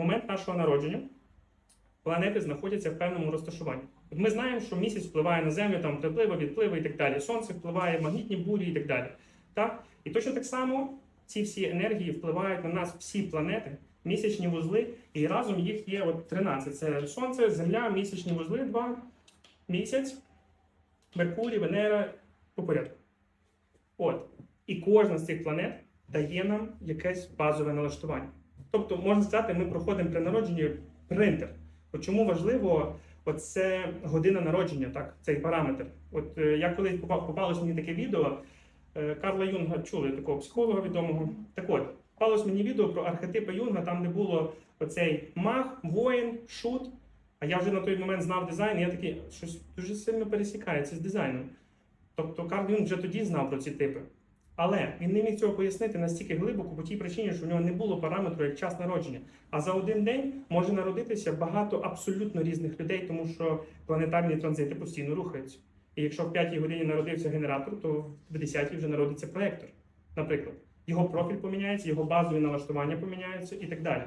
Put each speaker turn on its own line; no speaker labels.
момент нашого народження планети знаходяться в певному розташуванні. От ми знаємо, що місяць впливає на Землю, там припливи, відпливи і так далі. Сонце впливає, магнітні бурі і так далі. Так? І точно так само ці всі енергії впливають на нас всі планети, місячні вузли, і разом їх є от 13. Це Сонце, Земля, місячні вузли, два, місяць, Меркурій, Венера по порядку. От. І кожна з цих планет дає нам якесь базове налаштування. Тобто, можна сказати, ми проходимо при народженні принтер. От чому важливо оце година народження, так, цей параметр. От е, я колись попалось мені таке відео. е, Карла Юнга чули такого психолога відомого. Так от, попалось мені відео про архетипи Юнга, там де було оцей маг, воїн, шут. А я вже на той момент знав дизайн, і я такий, щось дуже сильно пересікається з дизайном. Тобто Карл Юнг вже тоді знав про ці типи. Але він не міг цього пояснити настільки глибоко по тій причині, що в нього не було параметру як час народження. А за один день може народитися багато абсолютно різних людей, тому що планетарні транзити постійно рухаються. І якщо в 5 годині народився генератор, то в 10 вже народиться проектор, наприклад. Його профіль поміняється, його базові налаштування поміняються і так далі.